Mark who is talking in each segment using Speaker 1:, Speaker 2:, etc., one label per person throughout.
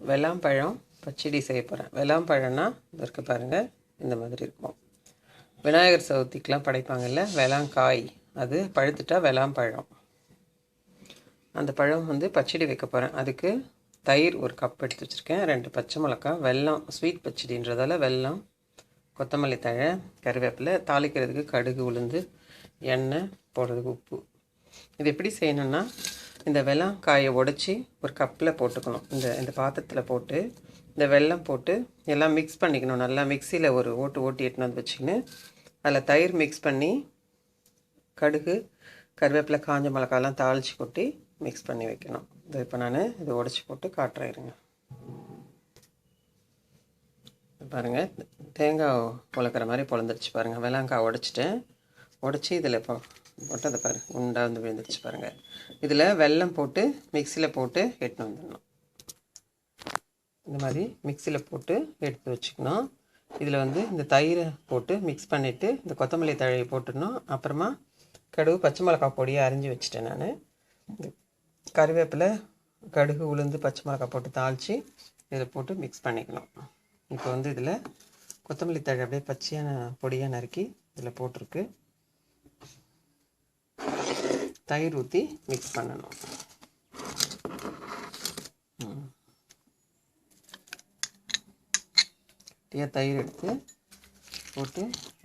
Speaker 1: வெள்ளாம்பழம் பச்சடி செய்ய போகிறேன் வெள்ளாம்பழம்னா இது இருக்க பாருங்கள் இந்த மாதிரி இருக்கும். விநாயகர் சதுர்த்திக்கெலாம் படைப்பாங்கல்ல வெளாங்காய் அது பழுத்துட்டா வெள்ளாம்பழம் அந்த பழம் வந்து பச்சடி வைக்க போகிறேன் அதுக்கு தயிர் ஒரு கப் எடுத்து வச்சுருக்கேன். ரெண்டு பச்சை மிளகா வெல்லம் ஸ்வீட் பச்சடின்றதால வெல்லம் கொத்தமல்லி தழை கருவேப்பிலை தாளிக்கிறதுக்கு கடுகு உளுந்து எண்ணெய் போடுறதுக்கு உப்பு. இது எப்படி செய்யணும்னா இந்த வெல்லம் காயை உடச்சி ஒரு கப்பில் போட்டுக்கணும். இந்த இந்த பாத்திரத்தில் போட்டு இந்த வெல்லம் போட்டு எல்லாம் மிக்ஸ் பண்ணிக்கணும். நல்லா மிக்சியில் ஒரு ஓட்டு ஓட்டி எட்டுனு வந்து வச்சுக்கின்னு அதில் தயிர் மிக்ஸ் பண்ணி கடுகு கருவேப்பிலை காஞ்ச மிளகாலாம் தாளித்து கொட்டி மிக்ஸ் பண்ணி வைக்கணும். இது இப்போ நான் இதை உடச்சி போட்டு காட்டுறேன் இருங்க. பாருங்கள் தேங்காய் பொழக்கிற மாதிரி பொழந்துருச்சு பாருங்கள் வெள்ளாங்காய் உடச்சிட்டேன். உடச்சி இதில் இப்போ போட்டு அதை பாரு உண்டா வந்து விழுந்துருச்சு பாருங்கள் இதில் வெல்லம் போட்டு மிக்சியில் போட்டு எடுத்துன்னு வந்துடணும். இந்த மாதிரி மிக்சியில் போட்டு எடுத்து வச்சுக்கணும். இதில் வந்து இந்த தயிரை போட்டு மிக்ஸ் பண்ணிவிட்டு இந்த கொத்தமல்லி தழையை போட்டுடணும். அப்புறமா கடுகு பச்சை மிளகாய் பொடியை அரிஞ்சு வச்சுட்டேன் நான். இந்த கருவேப்பிலை கடுகு உளுந்து பச்சை மிளகா போட்டு தாளித்து இதில் போட்டு மிக்ஸ் பண்ணிக்கணும். இப்போ வந்து இதில் கொத்தமல்லி தழை அப்படியே பச்சையான பொடியாக நறுக்கி இதில் போட்டிருக்கு. தயிர் ஊற்றி மிக்ஸ் பண்ணணும். டீயாக தயிர் எடுத்து போட்டு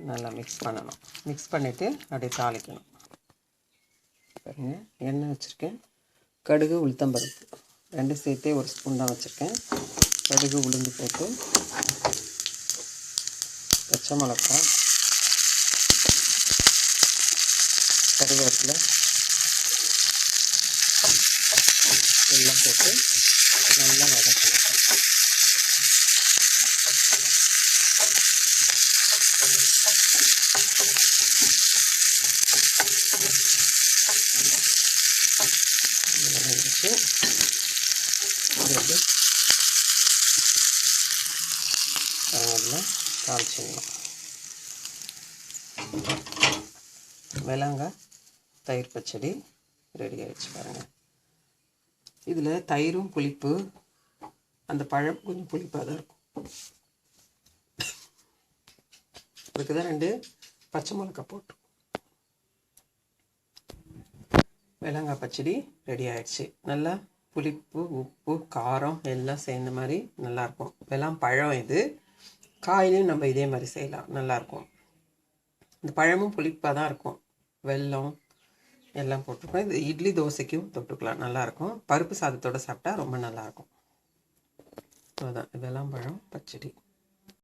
Speaker 1: நல்லா மிக்ஸ் பண்ணணும். மிக்ஸ் பண்ணிவிட்டு அப்படியே தாளிக்கணும். பாருங்க எண்ணெய் வச்சுருக்கேன். கடுகு உளுத்தம்பருப்பு. ரெண்டு சேர்த்தே ஒரு ஸ்பூன் தான் வச்சுருக்கேன். கடுகு உளுந்து போட்டு பச்சை மிளகாய் கருவேப்பிலை எல்லாம் போட்டு நல்லா வதக்கி தாளிச்சிடலாம். இது தயிர் பச்சடி ரெடி ஆகிடுச்சு பாருங்கள் இதில் தயிரும் புளிப்பு அந்த பழம் கொஞ்சம் புளிப்பாக தான் இருக்கும். அதுக்கு தான் ரெண்டு பச்சை மிளகா போட்டு. வெள்ளங்காய் பச்சடி ரெடி ஆயிடுச்சு. நல்லா புளிப்பு உப்பு காரம் எல்லாம் சேர்ந்த மாதிரி நல்லாயிருக்கும் இதெல்லாம் பழம் இது. காயிலையும் நம்ம இதே மாதிரி செய்யலாம். நல்லாயிருக்கும் இந்த பழமும் புளிப்பாக தான் இருக்கும். வெல்லம் எல்லாம் போட்டிருக்கோம். இது இட்லி தோசைக்கும் தொட்டுக்கலாம். நல்லாயிருக்கும். பருப்பு சாதத்தோடு சாப்பிட்டா ரொம்ப நல்லாயிருக்கும். அதான் இதெல்லாம் பழம் பச்சடி.